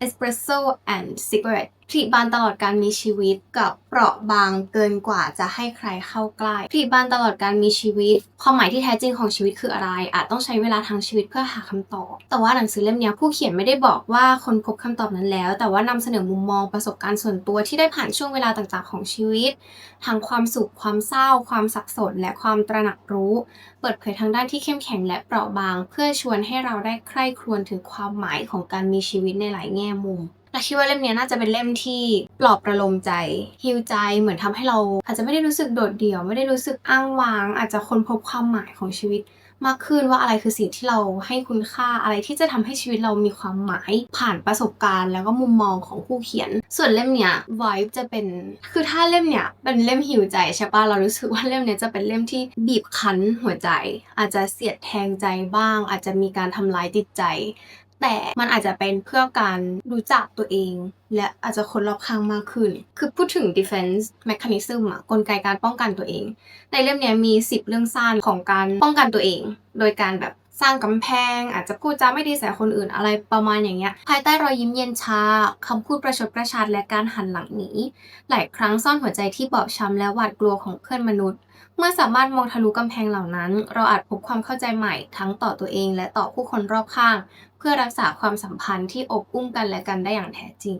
Espresso and Cigarette ผลิบานตลอดการมีชีวิตกับเปราะบางเกินกว่าจะให้ใครเข้าใกล้ผลิบานตลอดการมีชีวิต ความหมายที่แท้จริงของชีวิตคืออะไร อาจต้องใช้เวลาทางชีวิตเพื่อหาคำตอบ แต่ว่าหนังสือเล่มนี้ผู้เขียนไม่ได้บอกว่าคนพบคำตอบนั้นแล้ว แต่ว่านำเสนอมุมมองประสบการณ์ส่วนตัวที่ได้ผ่านช่วงเวลาต่างๆของชีวิตทั้งความสุขความเศร้า ความสับสน และความตระหนักรู้ เปิดเผยทางด้านที่เข้มแข็งและเปราะบาง เพื่อชวนให้เราได้ใคร่ครวญถึงความหมายของการมีชีวิตในหลายแง่มุม และคิดว่าเล่มนี้น่าจะเป็นเล่มที่ปลอบประโลมใจฮิวใจเหมือนทำให้เรา อาจจะไม่ได้รู้สึกโดดเดี่ยว ไม่ได้รู้สึกอ้างว้าง อาจจะค้นพบความหมายของชีวิตมากขึ้นว่าอะไรคือสิ่งที่เราให้คุณค่าอะไรที่จะทำให้ชีวิตเรามีความหมาย ผ่านประสบการณ์ แล้วก็มุมมองของผู้เขียน ส่วนเล่มเนี้ย vibe จะเป็นคือถ้าเล่มเนี้ยเป็นเล่มหิวใจใช่ปะเรารู้สึกว่าเล่มเนี้ยจะเป็นเล่มที่บีบคั้นหัวใจ อาจจะเสียดแทงใจบ้าง อาจจะมีการทำร้ายจิตใจ แต่มันอาจจะเป็นเพื่อการรู้จักตัวเอง และอาจจะคนรอบข้างมากขึ้น คือพูดถึง defense mechanism อะกลไกการป้องกันตัวเอง ในเล่มนี้มี 10 เรื่องสั้นของการป้องกันตัวเอง โดยการแบบ สร้างกำแพง อาจจะพูดจาไม่ดีใส่คนอื่นอะไรประมาณอย่างเงี้ย ภายใต้รอยยิ้มเย็นชาคำพูดประชดประชันและการหันหลังหนี หลายครั้งซ่อนหัวใจที่บอบช้ำและหวาดกลัวของเพื่อนมนุษย์ เมื่อสามารถมองทะลุกำแพงเหล่านั้น เราอาจพบความเข้าใจใหม่ทั้งต่อตัวเองและต่อผู้คนรอบข้าง เพื่อรักษาความสัมพันธ์ที่อบอุ้มกันและกันได้อย่างแท้จริง